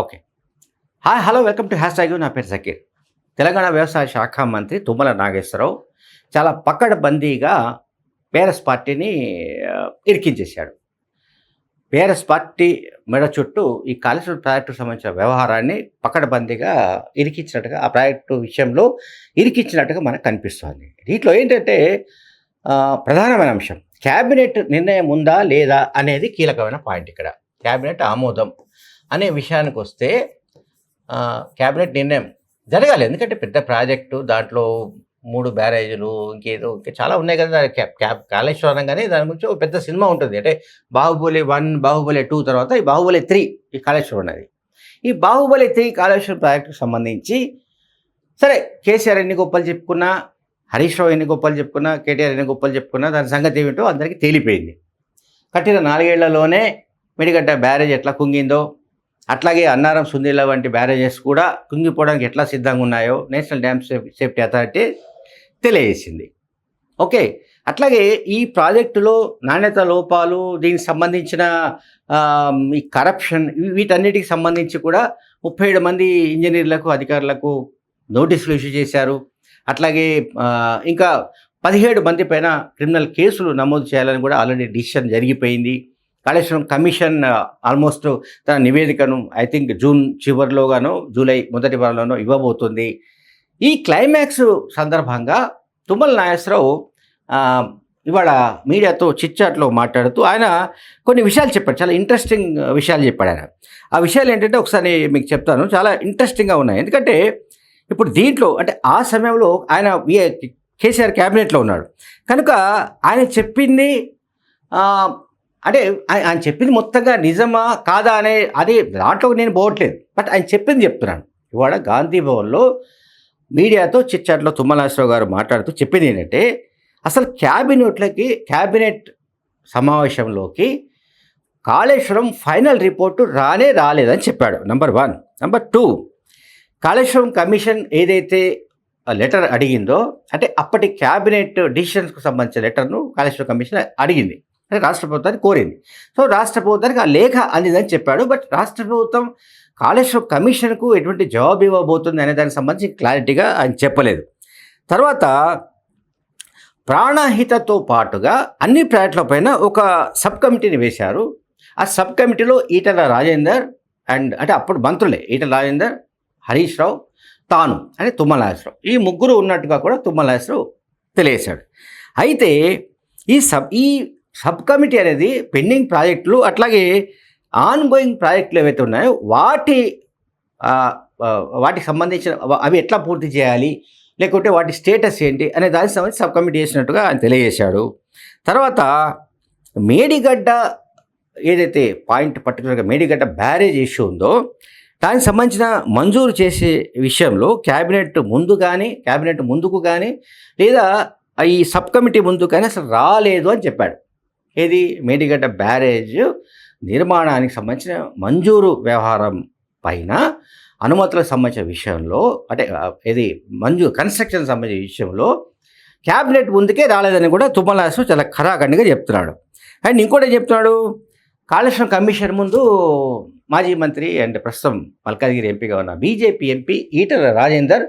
Okay. Hi hello welcome to hash tag నా పేరు సకీర్ తెలంగాణ వ్యవసాయ శాఖ మంత్రి తుమ్మల నాగేశ్వరరావు చాలా పక్కడబందీగా బీఆర్ఎస్ పార్టీని ఇరికించేశాడు. బీఆర్ఎస్ పార్టీ మెడ చుట్టూ ఈ కాళేశ్వరం ప్రాజెక్టుకు సంబంధించిన వ్యవహారాన్ని పక్కడబందీగా ఇరికించినట్టుగా ఆ ప్రాజెక్టు విషయంలో ఇరికించినట్టుగా మనకు కనిపిస్తోంది. దీంట్లో ఏంటంటే ప్రధానమైన అంశం క్యాబినెట్ నిర్ణయం ఉందా లేదా అనేది కీలకమైన పాయింట్ ఇక్కడ. క్యాబినెట్ ఆమోదం. అనే విషయానికి వస్తే క్యాబినెట్ నిర్ణయం జరగాలి. ఎందుకంటే పెద్ద ప్రాజెక్టు దాంట్లో మూడు బ్యారేజీలు ఇంకేదో ఇంకా చాలా ఉన్నాయి కదా. క్యాబ్ క్యాబ్ కాళేశ్వరం కానీ దాని గురించి ఒక పెద్ద సినిమా ఉంటుంది. అంటే బాహుబలి వన్ బాహుబలి టూ తర్వాత ఈ బాహుబలి త్రీ ఈ కాళేశ్వరం ఉన్నది ఈ బాహుబలి త్రీ కాళేశ్వరం ప్రాజెక్టుకు సంబంధించి సరే కేసీఆర్ ఎన్ని గొప్పలు చెప్పుకున్నా హరీష్ రావు ఎన్ని గొప్పలు చెప్పుకున్నా కేటీఆర్ ఎన్ని గొప్పలు చెప్పుకున్నా దాని సంగతి ఏమిటో అందరికీ తేలిపోయింది. కట్టిన నాలుగేళ్ళలోనే మిడిగడ్డ బ్యారేజ్ ఎట్లా కుంగిందో అట్లాగే అన్నారం సుందీల వంటి బ్యారేజెస్ కూడా కుంగిపోవడానికి ఎట్లా సిద్ధంగా ఉన్నాయో national dam safe safety authority తెలియజేసింది. ఓకే అట్లాగే ఈ ప్రాజెక్టులో నాణ్యత లోపాలు దీనికి సంబంధించిన ఈ కరప్షన్ వీటన్నిటికి సంబంధించి కూడా ముప్పై ఏడు మంది ఇంజనీర్లకు అధికారులకు నోటీసులు ఇష్యూ చేశారు. అట్లాగే ఇంకా పదిహేడు మంది పైన క్రిమినల్ కేసులు నమోదు చేయాలని కూడా ఆల్రెడీ డిసిషన్ జరిగిపోయింది. కాళేశ్వరం కమిషన్ ఆల్మోస్ట్ తన నివేదికను ఐ థింక్ జూన్ చివరిలోగానో జూలై మొదటి వారంలోనో ఇవ్వబోతుంది. ఈ క్లైమాక్స్ సందర్భంగా తుమ్మల నాగేశ్వరరావు ఇవాళ మీడియాతో చిట్చాట్లో మాట్లాడుతూ ఆయన కొన్ని విషయాలు చెప్పాడు. చాలా ఇంట్రెస్టింగ్ విషయాలు చెప్పాడు ఆయన. ఆ విషయాలు ఏంటంటే ఒకసారి మీకు చెప్తాను. చాలా ఇంట్రెస్టింగ్గా ఉన్నాయి. ఎందుకంటే ఇప్పుడు దీంట్లో అంటే ఆ సమయంలో ఆయన కేసీఆర్ క్యాబినెట్లో ఉన్నాడు. కనుక ఆయన చెప్పింది అంటే ఆయన ఆయన చెప్పింది మొత్తంగా నిజమా కాదా అనే అది దాంట్లో నేను పోవట్లేదు. బట్ ఆయన చెప్పింది చెప్తున్నాను. ఇవాళ గాంధీ భవన్లో మీడియాతో చిచ్చాట్లో తుమ్మలాశ్వరావు గారు మాట్లాడుతూ చెప్పింది ఏంటంటే అసలు క్యాబినెట్లకి క్యాబినెట్ సమావేశంలోకి కాళేశ్వరం ఫైనల్ రిపోర్టు రానే రాలేదని చెప్పాడు. Number one. Number two. Kaleshwaram commission ఏదైతే లెటర్ అడిగిందో అంటే అప్పటి క్యాబినెట్ డిసిషన్స్కు సంబంధించిన లెటర్ను కాళేశ్వరం కమిషన్ అడిగింది. రాష్ట్ర ప్రభుత్వాన్ని కోరింది. సో రాష్ట్ర ప్రభుత్వానికి ఆ లేఖ అందిందని చెప్పాడు. బట్ రాష్ట్ర ప్రభుత్వం కాళేశ్వరం కమిషన్కు ఎటువంటి జవాబు ఇవ్వబోతుంది అనే దానికి సంబంధించి క్లారిటీగా ఆయన చెప్పలేదు. తర్వాత ప్రాణహితతో పాటుగా అన్ని ప్రాజెక్టుల పైన ఒక సబ్ కమిటీని వేశారు. ఆ సబ్ కమిటీలో ఈటల రాజేందర్ అండ్ అంటే అప్పుడు మంత్రులే ఈటల రాజేందర్ హరీష్ రావు తాను అంటే తుమ్మలాసరావు ఈ ముగ్గురు ఉన్నట్టుగా కూడా తుమ్మలాసరావు తెలియజేశాడు. అయితే ఈ సబ్ ఈ సబ్ కమిటీ అనేది పెండింగ్ ప్రాజెక్టులు అట్లాగే ఆన్ గోయింగ్ ప్రాజెక్టులు ఏవైతే ఉన్నాయో వాటి వాటికి సంబంధించిన అవి ఎట్లా పూర్తి చేయాలి లేకుంటే వాటి స్టేటస్ ఏంటి అనే దానికి సంబంధించి సబ్ కమిటీ చేసినట్టుగా ఆయన తెలియజేశాడు. తర్వాత మేడిగడ్డ ఏదైతే పాయింట్ పర్టికులర్గా మేడిగడ్డ బ్యారేజ్ ఇష్యూ ఉందో దానికి సంబంధించిన మంజూరు చేసే విషయంలో క్యాబినెట్ ముందు కానీ క్యాబినెట్ ముందుకు కానీ లేదా ఈ సబ్ కమిటీ ముందు కానీ అసలు రాలేదు అని చెప్పాడు. ఏది? మేడిగడ్డ బ్యారేజ్ నిర్మాణానికి సంబంధించిన మంజూరు వ్యవహారం పైన అనుమతులకు సంబంధించిన విషయంలో అంటే ఇది మంజూరు కన్స్ట్రక్షన్ సంబంధించిన విషయంలో క్యాబినెట్ ముందుకే రాలేదని కూడా తుమ్మలాసు చాలా ఖరాఖండిగా చెప్తున్నాడు. అండ్ ఇంకోటి ఏం చెప్తున్నాడు? కాళేశ్వరం కమిషన్ ముందు మాజీ మంత్రి అండ్ ప్రస్తుతం మల్కాజ్గిరి ఎంపీగా ఉన్న బీజేపీ ఎంపీ ఈటల రాజేందర్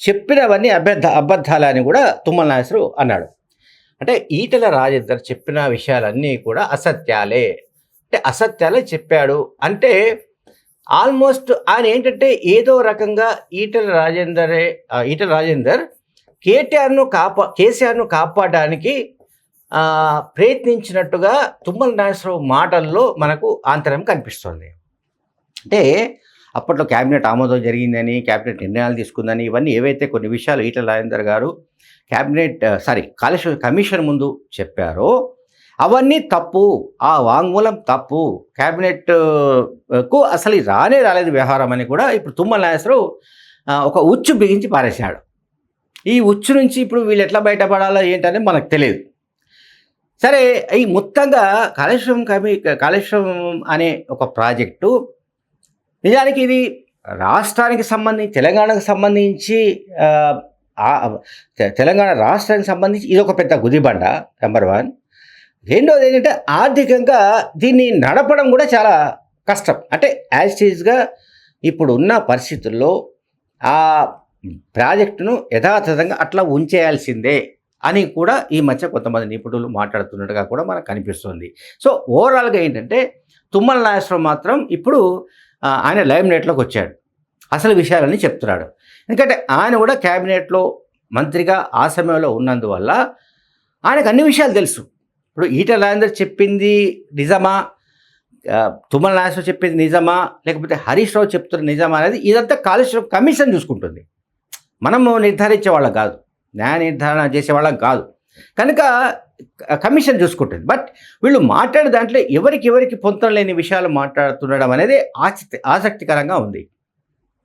చెప్పినవన్నీ అభ్యర్థ అబద్ధాలని కూడా తుమ్మల నాయసరు అన్నాడు. అంటే ఈటల రాజేందర్ చెప్పిన విషయాలన్నీ కూడా అసత్యాలే. అంటే అసత్యాలే చెప్పాడు. అంటే ఆల్మోస్ట్ ఆయన ఏంటంటే ఏదో రకంగా ఈటల రాజేందరే ఈటల రాజేందర్ కేటీఆర్ను కాపా కేసీఆర్ను కాపాడడానికి ప్రయత్నించినట్టుగా తుమ్మల నాగేశ్వరరావు మాటల్లో మనకు ఆంతర్యం కనిపిస్తుంది. అంటే అప్పట్లో క్యాబినెట్ ఆమోదం జరిగిందని క్యాబినెట్ నిర్ణయాలు తీసుకుందని ఇవన్నీ ఏవైతే కొన్ని విషయాలు ఈటల రాజేందర్ గారు క్యాబినెట్ సారీ కాళేశ్వర కమిషన్ ముందు చెప్పారో అవన్నీ తప్పు ఆ వాంగ్మూలం తప్పు. క్యాబినెట్కు అసలు రానే రాలేదు వ్యవహారం అని కూడా ఇప్పుడు తుమ్మల నాగేశ్వరరావు ఒక ఉచ్చు బిగించి పారేశాడు. ఈ ఉచ్చు నుంచి ఇప్పుడు వీళ్ళు ఎట్లా బయటపడాలో ఏంటనేది మనకు తెలియదు. సరే ఈ మొత్తంగా కాళేశ్వరం కమి కాళేశ్వరం అనే ఒక ప్రాజెక్టు నిజానికి ఇది రాష్ట్రానికి సంబంధించి తెలంగాణకు సంబంధించి తెలంగాణ రాష్ట్రానికి సంబంధించి ఇది ఒక పెద్ద గుదిబండ నెంబర్ వన్ రెండోది ఏంటంటే ఆర్థికంగా దీన్ని నడపడం కూడా చాలా కష్టం. అంటే యాజ్ ఈజ్గా ఇప్పుడు ఉన్న పరిస్థితుల్లో ఆ ప్రాజెక్టును యథాతథంగా అట్లా ఉంచేయాల్సిందే అని కూడా ఈ మధ్య కొంతమంది నిపుణులు మాట్లాడుతున్నట్టుగా కూడా మనకు కనిపిస్తుంది. సో ఓవరాల్గా ఏంటంటే తుమ్మల నాగేశ్వరం మాత్రం ఇప్పుడు ఆయన లైమ్ నెట్లోకి వచ్చాడు. అసలు విషయాలని చెప్తున్నాడు. ఎందుకంటే ఆయన కూడా క్యాబినెట్లో మంత్రిగా ఆ సమయంలో ఉన్నందువల్ల ఆయనకు అన్ని విషయాలు తెలుసు. ఇప్పుడు ఈటల రాజేందర్ చెప్పింది నిజమా? తుమ్మల నాగేశ్వరరావు చెప్పింది నిజమా? లేకపోతే హరీష్ రావు చెప్తున్న నిజమా అనేది ఇదంతా కాళేశ్వరం కమిషన్ చూసుకుంటుంది. మనము నిర్ధారించే వాళ్ళం కాదు. న్యాయ నిర్ధారణ చేసేవాళ్ళం కాదు. కనుక కమిషన్ చూసుకుంటుంది. బట్ వీళ్ళు మాట్లాడే దాంట్లో ఎవరికి ఎవరికి పొంతం లేని విషయాలు మాట్లాడుతుండడం అనేది ఆసక్తి ఆసక్తికరంగా ఉంది.